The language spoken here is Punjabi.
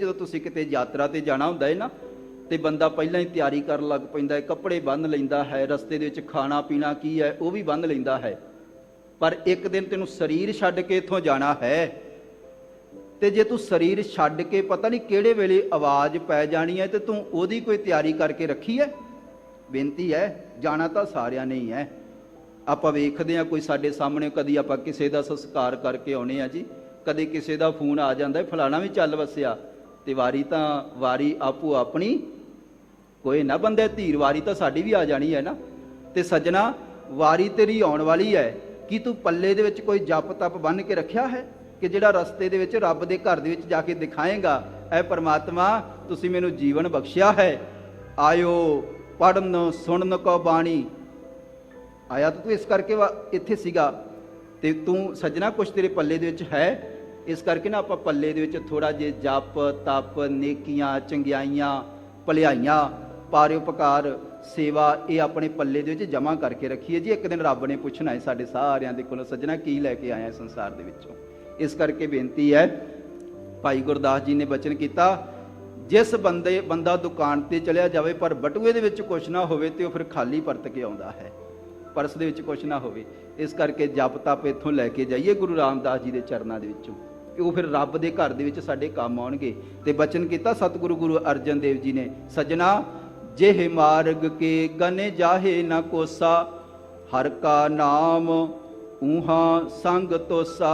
ਜਦੋਂ ਤੁਸੀਂ ਕਿਤੇ ਯਾਤਰਾ ਤੇ ਜਾਣਾ ਹੁੰਦਾ ਹੈ ਨਾ, ਤੇ ਬੰਦਾ ਪਹਿਲਾਂ ਹੀ ਤਿਆਰੀ ਕਰਨ ਲੱਗ ਪੈਂਦਾ ਹੈ, ਕੱਪੜੇ ਬੰਨ ਲੈਂਦਾ ਹੈ, ਰਸਤੇ ਦੇ ਵਿੱਚ ਖਾਣਾ ਪੀਣਾ ਕੀ ਹੈ, ਉਹ ਵੀ ਬੰਨ ਲੈਂਦਾ ਹੈ। ਪਰ ਇੱਕ ਦਿਨ ਤੈਨੂੰ ਸਰੀਰ ਛੱਡ ਕੇ ਇੱਥੋਂ ਜਾਣਾ ਹੈ। ਤੇ ਜੇ ਤੂੰ ਸਰੀਰ ਛੱਡ ਕੇ ਪਤਾ ਨਹੀਂ ਕਿਹੜੇ ਵੇਲੇ ਆਵਾਜ਼ ਪੈ ਜਾਣੀ ਹੈ, ਤੇ ਤੂੰ ਉਹਦੀ ਕੋਈ ਤਿਆਰੀ ਕਰਕੇ ਰੱਖੀ ਹੈ? ਬੇਨਤੀ ਹੈ, ਜਾਣਾ ਤਾਂ ਸਾਰਿਆਂ ਨੇ ਹੀ ਹੈ। ਆਪਾਂ ਵੇਖਦੇ ਆ ਕੋਈ ਸਾਡੇ ਸਾਹਮਣੇ ਕਦੀ ਆਪਾਂ ਕਿਸੇ ਦਾ ਸੰਸਕਾਰ ਕਰਕੇ ਆਉਣੇ ਆ ਜੀ, ਕਦੇ ਕਿਸੇ ਦਾ ਫੋਨ ਆ ਜਾਂਦਾ ਫਲਾਣਾ ਵੀ ਚੱਲ ਵਸਿਆ। ਤੇ ਵਾਰੀ ਤਾਂ ਵਾਰੀ ਆਪੋ ਆਪਣੀ, ਕੋਈ ਨਾ ਬੰਦੇ ਧੀਰ ਵਾਰੀ ਤਾਂ ਸਾਡੀ ਵੀ ਆ ਜਾਣੀ ਹੈ ਨਾ। ਤੇ ਸੱਜਣਾ, ਵਾਰੀ ਤੇਰੀ ਆਉਣ ਵਾਲੀ ਹੈ, ਕੀ ਤੂੰ ਪੱਲੇ ਦੇ ਵਿੱਚ ਕੋਈ ਜਪ ਤਪ ਬੰਨ ਕੇ ਰੱਖਿਆ ਹੈ? ਕਿ ਜਿਹੜਾ ਰਸਤੇ ਦੇ ਵਿੱਚ ਰੱਬ ਦੇ ਘਰ ਦੇ ਵਿੱਚ ਜਾ ਕੇ ਦਿਖਾਏਗਾ, ਐ ਪਰਮਾਤਮਾ, ਤੁਸੀਂ ਮੈਨੂੰ ਜੀਵਨ ਬਖਸ਼ਿਆ ਹੈ। ਆਇਓ ਪੜਨ ਸੁਣਨ ਕੋ ਬਾਣੀ। ਆਇਆ ਤਾਂ ਤੂੰ ਇਸ ਕਰਕੇ ਵਾ- ਇੱਥੇ ਸੀਗਾ। ਤੇ ਤੂੰ ਸੱਜਣਾ, ਕੁਛ ਤੇਰੇ ਪੱਲੇ ਦੇ ਵਿੱਚ ਹੈ? ਇਸ ਕਰਕੇ ਨਾ ਆਪਾਂ ਪੱਲੇ ਦੇ ਵਿੱਚ ਥੋੜਾ ਜਿਹਾ ਜਪ, ਤਪ, ਨੇਕੀਆਂ, ਚੰਗਿਆਈਆਂ, ਭਲਾਈਆਂ, ਪਾਰਿਉਪਕਾਰ, ਸੇਵਾ ਇਹ ਆਪਣੇ ਪੱਲੇ ਦੇ ਵਿੱਚ ਜਮ੍ਹਾਂ ਕਰਕੇ ਰੱਖੀਏ। ਜੀ ਇੱਕ ਦਿਨ ਰੱਬ ਨੇ ਪੁੱਛਣਾ ਹੈ ਸਾਡੇ ਸਾਰਿਆਂ ਦੇ ਕੋਲੋਂ, ਸੱਜਣਾ ਕੀ ਲੈ ਕੇ ਆਇਆ ਸੰਸਾਰ ਦੇ ਵਿੱਚੋਂ? ਇਸ ਕਰਕੇ ਬੇਨਤੀ ਹੈ, ਭਾਈ ਗੁਰਦਾਸ ਜੀ ਨੇ ਬਚਨ ਕੀਤਾ, ਜਿਸ ਬੰਦੇ, ਬੰਦਾ ਦੁਕਾਨ ਤੇ ਚਲਿਆ ਜਾਵੇ, ਪਰ ਬਟੂਏ ਦੇ ਵਿੱਚ ਕੁਛ ਨਾ ਹੋਵੇ ਤੇ ਉਹ ਫਿਰ ਖਾਲੀ ਪਰਤ ਕੇ ਆਉਂਦਾ ਹੈ। ਪਰਸ ਦੇ ਵਿੱਚ ਕੁਛ ਨਾ ਹੋਵੇ। ਇਸ ਕਰਕੇ ਜਪ ਤਪ ਇੱਥੋਂ ਲੈ ਕੇ ਜਾਈਏ ਗੁਰੂ ਰਾਮਦਾਸ ਜੀ ਦੇ ਚਰਨਾਂ ਦੇ ਵਿੱਚੋਂ। ਉਹ ਫਿਰ ਰੱਬ ਦੇ ਘਰ ਦੇ ਵਿੱਚ ਸਾਡੇ ਕੰਮ ਆਉਣਗੇ ਤੇ ਬਚਨ ਕੀਤਾ ਸਤਿਗੁਰੂ ਗੁਰੂ ਅਰਜਨ ਦੇਵ ਜੀ ਨੇ, ਸਜਣਾ ਜਿਹੇ ਮਾਰਗ ਕੇ ਗਨੇ ਜਾਹੇ ਨਾ ਕੋਸਾ, ਹਰ ਕਾ ਨਾਮ ਊਹਾ ਸੰਗ ਤੋਸਾ।